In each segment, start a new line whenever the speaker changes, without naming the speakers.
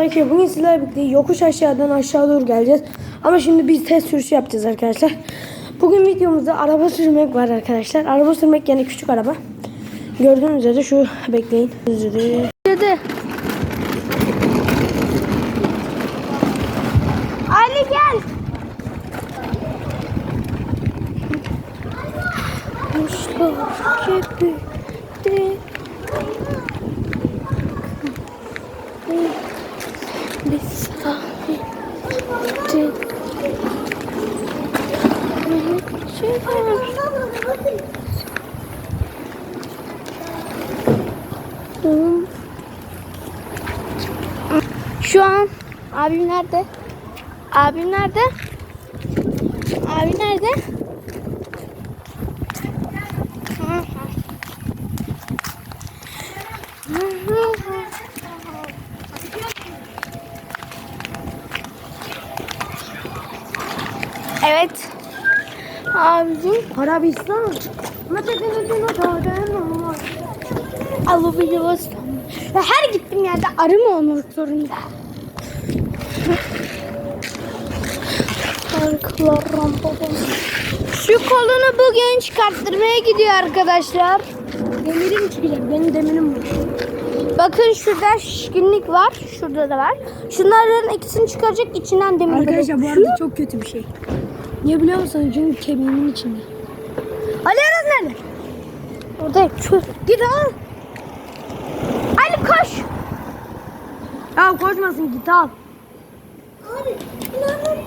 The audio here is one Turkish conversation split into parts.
Arkadaşlar bugün sizlerle birlikte yokuş aşağıdan aşağı doğru geleceğiz. Ama şimdi biz test sürüşü yapacağız arkadaşlar. Bugün videomuzda araba sürmek var arkadaşlar. Araba sürmek yani küçük araba. Gördüğünüz üzere şu bekleyin.
Dedi. Ali gel.
Kuşlar gibi bir sahil
Şu an abim nerede? Abim nerede? Abi nerede? Evet. Abicim
Arabistan.
alabiliyoruz. Ve her gittiğim yerde arı mı olmak zorunda? Arkalar rampada. Şu kolunu bugün çıkarttırmaya gidiyor arkadaşlar.
Demirim çıkacak. Benim demirim var.
Bakın şurada şişkinlik var. Şurada da var. Şunların ikisini çıkaracak içinden demir
Arkadaşlar bu arada çok kötü bir şey. Niye biliyor musunuz? Çünkü kemiğimin içinde. Ali Aras nerede?
Orada çöz.
Git al.
Ali koş.
Ya koşmasın git al.
Abi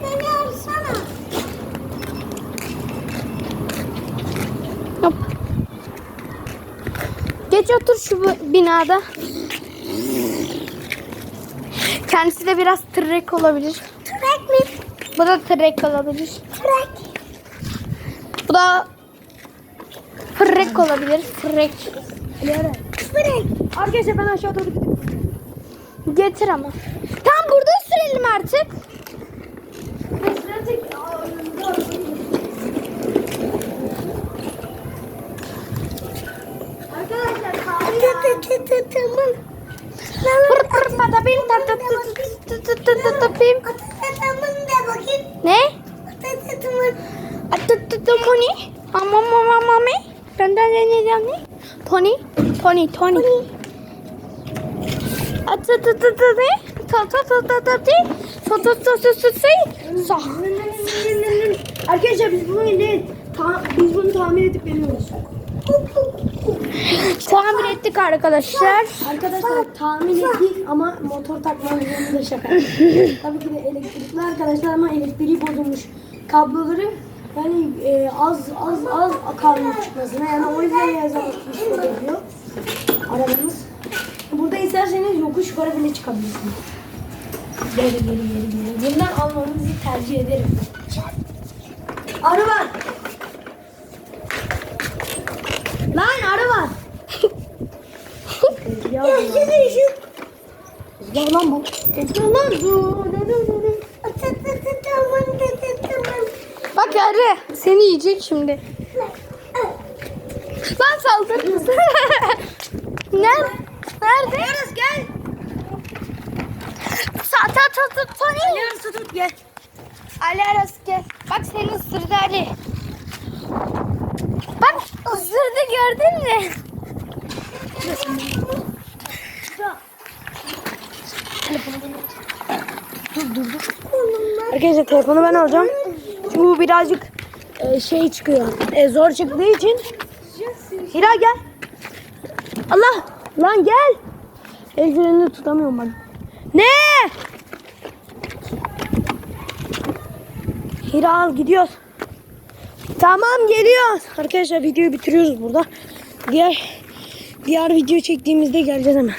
beni alsana. Hop. Geç otur şu binada. Kendisi de biraz trek olabilir. Bu da trek olabilir. Trek. Bu da frek olabilir. Frek. Frek.
Arkadaşlar ben aşağı doğru gidiyorum.
Getir ama. Tam burada sürelim artık.
Arkadaşlar
Pır pır patapim tatapim. 네? 어떻게 땀문 아뜨뜨 땀문이? 아마마마마미? 단단단단이? 토니? 토니 토니 아뚜뚜뚜뚜니? 토토토토토티? 토토토토토티?
서 Arkadaşlar biz bunu ile ta- biz bunu tamir edip veriyoruz.
Tamir ettik arkadaşlar.
Arkadaşlar tamir ettik ama motor takmamız da şaka. Tabii ki de elektrikli arkadaşlar ama elektriği bozulmuş. Kabloları yani e, az az az kalmış çıkmasına yani o yüzden yazan oluyor arabamız. Burada isterseniz yokuş yukarı bile çıkabilirsiniz. Geri geri geri geri. Bundan almanızı tercih ederim. Arı var. Lan arı var. ya ya lan bu. Ya lan bu.
Bak arı seni yiyecek şimdi. Lan saldır. Nerede? Nerede?
Aras gel.
Ta ta Tony.
Aras tut gel.
Ali Aras gel. Bak seni ısırdı Ali. Bak ısırdı gördün mü?
Arkadaşlar telefonu ben alacağım. Çünkü bu birazcık e, şey çıkıyor. E, zor çıktığı için. Hira gel. Allah. Lan gel. El tutamıyorum ben. Ne? Hira al gidiyoruz. Tamam geliyoruz. Arkadaşlar videoyu bitiriyoruz burada. Diğer diğer video çektiğimizde geleceğiz hemen.